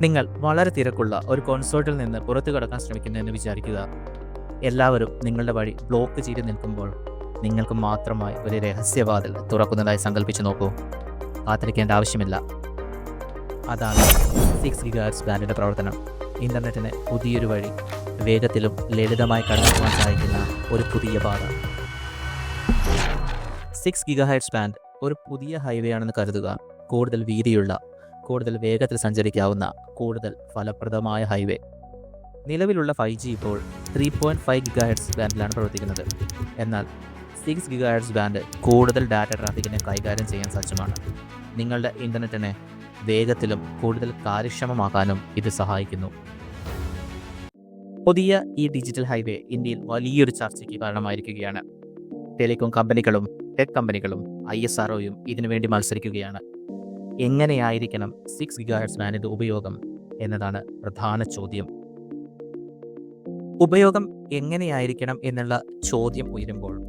നിങ്ങൾ വളരെ തിരക്കുള്ള ഒരു കോൺസേർട്ടിൽ നിന്ന് പുറത്തു കടക്കാൻ ശ്രമിക്കുന്നുവെന്ന് വിചാരിക്കുക. എല്ലാവരും നിങ്ങളുടെ വഴി ബ്ലോക്ക് ചെയ്ത് നിൽക്കുമ്പോൾ നിങ്ങൾക്ക് മാത്രമായി ഒരു രഹസ്യവാതിൽ തുറക്കുന്നതായി സങ്കല്പിച്ചു നോക്കൂ. കാത്തിരിക്കേണ്ട ആവശ്യമില്ല. അതാണ് സിക്സ് ഗിഗാർട്സ് ബാൻഡിന്റെ പ്രവർത്തനം. ഇന്റർനെറ്റിന് പുതിയൊരു വഴി വേഗത്തിലും ലളിതമായി കടന്നു പോകാൻ സഹായിക്കുന്ന ഒരു പുതിയ പാത. സിക്സ് ഗിഗാഹൈറ്റ്സ് ബാൻഡ് ഒരു പുതിയ ഹൈവേ ആണെന്ന് കരുതുക. കൂടുതൽ വീതിയുള്ള കൂടുതൽ വേഗത്തിൽ സഞ്ചരിക്കാവുന്ന കൂടുതൽ ഫലപ്രദമായ ഹൈവേ. നിലവിലുള്ള ഫൈവ് ജി ഇപ്പോൾ three point five gigahertz ബാൻഡിലാണ് പ്രവർത്തിക്കുന്നത്. എന്നാൽ സിക്സ് ഗിഗാ ഹെഡ്സ് ബാൻഡ് കൂടുതൽ ഡാറ്റ ട്രാഫിക്കിനെ കൈകാര്യം ചെയ്യാൻ സജ്ജമാണ്. നിങ്ങളുടെ ഇന്റർനെറ്റിനെ വേഗത്തിലും കൂടുതൽ കാര്യക്ഷമമാക്കാനും ഇത് സഹായിക്കുന്നു. പുതിയ ഈ ഡിജിറ്റൽ ഹൈവേ ഇന്ത്യയിൽ വലിയൊരു ചർച്ചയ്ക്ക് കാരണമായിരിക്കുകയാണ്. ടെലികോം കമ്പനികളും ടെക് കമ്പനികളും ഐ എസ് ആർഒയും ഇതിനുവേണ്ടി മത്സരിക്കുകയാണ്. എങ്ങനെയായിരിക്കണം സിക്സ് ഗിഗാഹെഡ്സ് ബാൻഡിന്റെ ഉപയോഗം എന്നതാണ് പ്രധാന ചോദ്യം. ഉപയോഗം എങ്ങനെയായിരിക്കണം എന്നുള്ള ചോദ്യം ഉയരുമ്പോൾ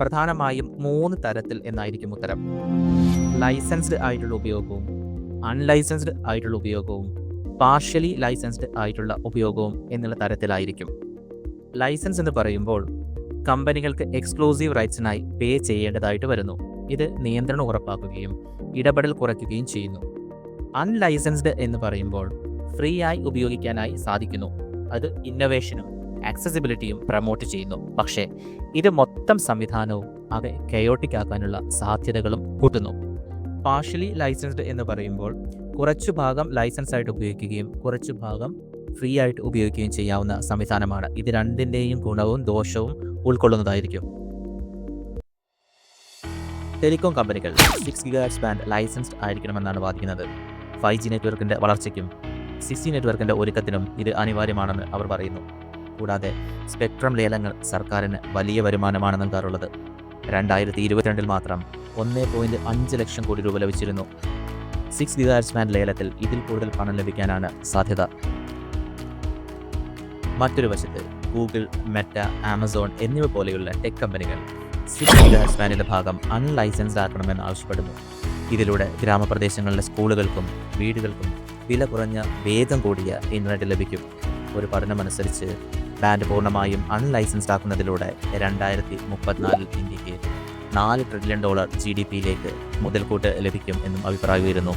പ്രധാനമായും മൂന്ന് തരത്തിൽ എന്നായിരിക്കും ഉത്തരം. ലൈസൻസ്ഡ് ആയിട്ടുള്ള ഉപയോഗവും അൺലൈസൻസ്ഡ് ആയിട്ടുള്ള ഉപയോഗവും പാർഷ്യലി ലൈസൻസ്ഡ് ആയിട്ടുള്ള ഉപയോഗവും എന്നുള്ള തരത്തിലായിരിക്കും. ലൈസൻസ് എന്ന് പറയുമ്പോൾ കമ്പനികൾക്ക് എക്സ്ക്ലൂസീവ് റൈറ്റ്സിനായി പേ ചെയ്യേണ്ടതായിട്ട് വരുന്നു. ഇത് നിയന്ത്രണം ഉറപ്പാക്കുകയും ഇടപെടൽ കുറയ്ക്കുകയും ചെയ്യുന്നു. അൺലൈസൻസ്ഡ് എന്ന് പറയുമ്പോൾ ഫ്രീ ആയി ഉപയോഗിക്കാനായി സാധിക്കുന്നു. അത് ഇന്നൊവേഷനും ആക്സസിബിലിറ്റിയും പ്രമോട്ട് ചെയ്യുന്നു. പക്ഷേ ഇത് മൊത്തം സംവിധാനവും അവയെ കയോട്ടിക് ആക്കാനുള്ള സാധ്യതകളും കൂട്ടുന്നു. പാർഷ്യലി ലൈസൻസ്ഡ് എന്ന് പറയുമ്പോൾ കുറച്ചു ഭാഗം ലൈസൻസ് ആയിട്ട് ഉപയോഗിക്കുകയും കുറച്ചു ഭാഗം ഫ്രീ ആയിട്ട് ഉപയോഗിക്കുകയും ചെയ്യാവുന്ന സംവിധാനമാണ്. ഇത് രണ്ടിന്റെയും ഗുണവും ദോഷവും ഉൾക്കൊള്ളുന്നതായിരിക്കും. ടെലികോം കമ്പനികൾ സിക്സ് ഗിഗാറ്റ്സ് ബാൻഡ് ലൈസൻസ്ഡ് ആയിരിക്കണമെന്നാണ് വാദിക്കുന്നത്. ഫൈവ് ജി നെറ്റ്വർക്കിന്റെ വളർച്ചയ്ക്കും സിക്സ് ജി നെറ്റ്വർക്കിന്റെ ഒരുക്കത്തിനും ഇത് അനിവാര്യമാണെന്ന് അവർ പറയുന്നു. കൂടാതെ സ്പെക്ട്രം ലേലങ്ങൾ സർക്കാരിന് വലിയ വരുമാനമാണ് നൽകാറുള്ളത്. രണ്ടായിരത്തി ഇരുപത്തിരണ്ടിൽ മാത്രം ഒന്നേ പോയിന്റ് അഞ്ച് ലക്ഷം കോടി രൂപ ലഭിച്ചിരുന്നു. സിക്സ് ഗിഗാറ്റ്സ് ബാൻഡ് ലേലത്തിൽ ഇതിൽ കൂടുതൽ പണം ലഭിക്കാനാണ് സാധ്യത. മറ്റൊരു വശത്ത് ഗൂഗിൾ മെറ്റ ആമസോൺ എന്നിവ പോലെയുള്ള ടെക് കമ്പനികൾ സിക്സ് ഗിഗാഹെർട്സ് ഭാഗം അൺലൈസൻസ്ഡ് ആക്കണമെന്ന് ആവശ്യപ്പെടുന്നു. ഇതിലൂടെ ഗ്രാമപ്രദേശങ്ങളിലെ സ്കൂളുകൾക്കും വീടുകൾക്കും വില കുറഞ്ഞ വേഗം കൂടിയ ഇന്റർനെറ്റ് ലഭിക്കും. ഒരു പഠനമനുസരിച്ച് ബാൻഡ് പൂർണമായും അൺലൈസൻസ്ഡ് ആക്കുന്നതിലൂടെ രണ്ടായിരത്തി മുപ്പത്തിനാലിൽ ഇന്ത്യയ്ക്ക് നാല് ട്രില്യൺ ഡോളർ ജി ഡി പിയിലേക്ക് മുതൽക്കൂട്ട് ലഭിക്കും എന്നും അഭിപ്രായം ഉയരുന്നു.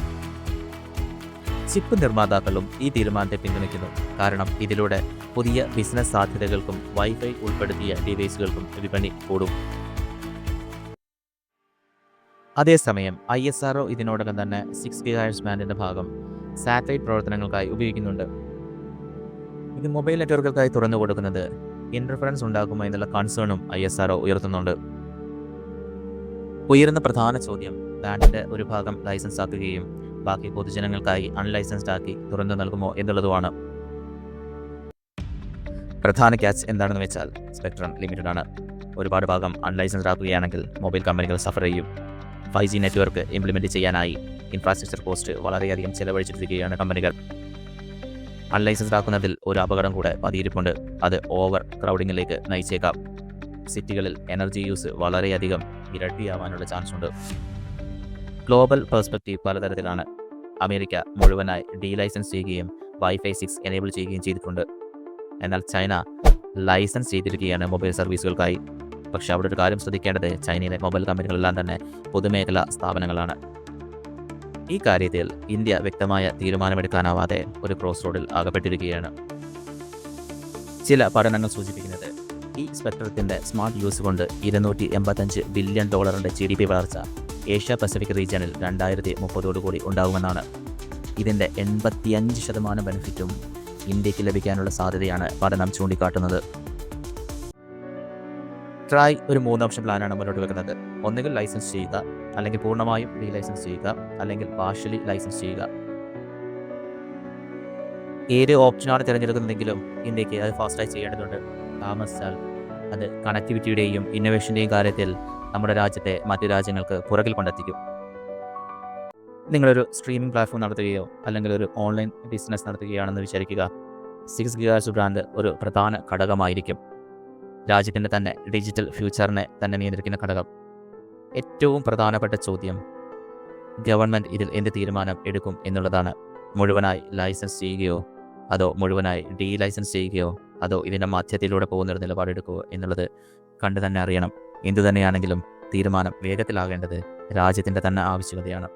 ചിപ്പ് നിർമ്മാതാക്കളും ഈ തീരുമാനത്തെ പിന്തുണയ്ക്കുന്നു. കാരണം ഇതിലൂടെ പുതിയ ബിസിനസ് സാധ്യതകൾക്കും വൈഫൈ ഉൾപ്പെടുത്തിയ ഡിവൈസുകൾക്കും വിപണി കൂടും. അതേസമയം ഐ എസ് ആർഒ ഇതിനോടകം തന്നെ സിക്സ് ഗിഗാഴ്സ് ബാൻഡിന്റെ ഭാഗം സാറ്റലൈറ്റ് പ്രവർത്തനങ്ങൾക്കായി ഉപയോഗിക്കുന്നുണ്ട്. ഇത് മൊബൈൽ നെറ്റ്വർക്കുകൾക്കായി തുറന്നു കൊടുക്കുന്നത് ഇന്റർഫറൻസ് ഉണ്ടാക്കുമോ എന്നുള്ള കൺസേണും ഐ എസ് ആർഒ ഉയർത്തുന്നുണ്ട്. ഉയർന്ന പ്രധാന ചോദ്യം ബാൻഡിന്റെ ഒരു ഭാഗം ലൈസൻസ് ആക്കുകയും ബാക്കി പൊതുജനങ്ങൾക്കായി അൺലൈസൻസ്ഡ് ആക്കി തുറന്നു നൽകുമോ എന്നുള്ളതുമാണ്. പ്രധാന ക്യാച്ച് എന്താണെന്ന് വെച്ചാൽ സ്പെക്ട്രം ലിമിറ്റഡ് ആണ് ഒരുപാട് ഭാഗം അൺലൈസൻസ്ഡ് ആക്കുകയാണെങ്കിൽ മൊബൈൽ കമ്പനികൾ സഫർ ചെയ്യും. ഫൈവ് ജി നെറ്റ്വർക്ക് ഇംപ്ലിമെന്റ് ചെയ്യാനായി ഇൻഫ്രാസ്ട്രക്ചർ കോസ്റ്റ് വളരെയധികം ചെലവഴിച്ചിട്ടിരിക്കുകയാണ് കമ്പനികൾ. അൺലൈസൻസ്ഡ് ആക്കുന്നതിൽ ഒരു അപകടം കൂടെ പതിയിരിപ്പുണ്ട്. അത് ഓവർ ക്രൗഡിങ്ങിലേക്ക് നയിച്ചേക്കാം. സിറ്റികളിൽ എനർജി യൂസ് വളരെയധികം ഇരട്ടിയാവാനുള്ള ചാൻസ് ഉണ്ട് ഗ്ലോബൽ പെർസ്പെക്റ്റീവ് പലതരത്തിലാണ് അമേരിക്ക മുഴുവനായി ഡീ ലൈസൻസ് ചെയ്യുകയും വൈഫൈ സിക്സ് എനേബിൾ ചെയ്യുകയും ചെയ്തിട്ടുണ്ട്. എന്നാൽ ചൈന ലൈസൻസ് ചെയ്തിരിക്കുകയാണ് മൊബൈൽ സർവീസുകൾക്കായി. പക്ഷേ അവിടെ ഒരു കാര്യം ശ്രദ്ധിക്കേണ്ടത് ചൈനയിലെ മൊബൈൽ കമ്പനികളെല്ലാം തന്നെ പൊതുമേഖലാ സ്ഥാപനങ്ങളാണ്. ഈ കാര്യത്തിൽ ഇന്ത്യ വ്യക്തമായ തീരുമാനമെടുക്കാനാവാതെ ഒരു ക്രോസ് റോഡിൽ ആകപ്പെട്ടിരിക്കുകയാണ്. ചില പഠനങ്ങൾ സൂചിപ്പിക്കുന്നത് ഈ സ്പെക്ട്രത്തിന്റെ സ്മാർട്ട് യൂസ് കൊണ്ട് ഇരുന്നൂറ്റി എൺപത്തഞ്ച് ബില്യൺ ഡോളറിന്റെ ജി ഡി പി വളർച്ച ഏഷ്യ പസഫിക് റീജിയനിൽ രണ്ടായിരത്തി മുപ്പതോടുകൂടി ഉണ്ടാകുമെന്നാണ് ഇതിന്റെ എൺപത്തിയഞ്ച് ശതമാനം ബെനിഫിറ്റും ഇന്ത്യയ്ക്ക് ലഭിക്കാനുള്ള സാധ്യതയാണ് പഠനം ചൂണ്ടിക്കാട്ടുന്നത്. ട്രായ് ഒരു മൂന്ന് ഓപ്ഷൻ പ്ലാനാണ് മുന്നോട്ട് വെക്കുന്നത്. ഒന്നുകിൽ ലൈസൻസ് ചെയ്യുക അല്ലെങ്കിൽ പൂർണമായും ഡീ ലൈസൻസ് ചെയ്യുക അല്ലെങ്കിൽ പാർഷ്യലി ലൈസൻസ് ചെയ്യുക. ഏത് ഓപ്ഷനാണ് തിരഞ്ഞെടുക്കുന്നതെങ്കിലും ഇന്ത്യയ്ക്ക് അത് ഫാസ്റ്റായി ചെയ്യേണ്ടതുണ്ട്. താമസിച്ചാൽ അത് കണക്ടിവിറ്റിയുടെയും ഇന്നോവേഷന്റെയും കാര്യത്തിൽ നമ്മുടെ രാജ്യത്തെ മറ്റു രാജ്യങ്ങൾക്ക് പുറകിൽ കൊണ്ടെത്തിക്കും. നിങ്ങളൊരു സ്ട്രീമിംഗ് പ്ലാറ്റ്ഫോം നടത്തുകയോ അല്ലെങ്കിൽ ഒരു ഓൺലൈൻ ബിസിനസ് നടത്തുകയാണെന്ന് വിചാരിക്കുക. സിക്സ് ഗിഗാസ് ബ്രാൻഡ് ഒരു പ്രധാന ഘടകമായിരിക്കും. രാജ്യത്തിന്റെ തന്നെ ഡിജിറ്റൽ ഫ്യൂച്ചറിനെ തന്നെ നിയന്ത്രിക്കുന്ന ഘടകം. ഏറ്റവും പ്രധാനപ്പെട്ട ചോദ്യം ഗവൺമെന്റ് ഇതിൽ എന്ത് തീരുമാനം എടുക്കും എന്നുള്ളതാണ്. മുഴുവനായി ലൈസൻസ് ചെയ്യുകയോ അതോ മുഴുവനായി ഡീ ലൈസൻസ് ചെയ്യുകയോ അതോ ഇതിന്റെ മധ്യത്തിലൂടെ പോകുന്നൊരു നിലപാടെടുക്കുകയോ എന്നുള്ളത് കണ്ടു തന്നെ അറിയണം. എന്തു തന്നെയാണെങ്കിലും തീരുമാനം വേഗത്തിലാകേണ്ടത് രാജ്യത്തിന്റെ തന്നെ ആവശ്യകതയാണ്.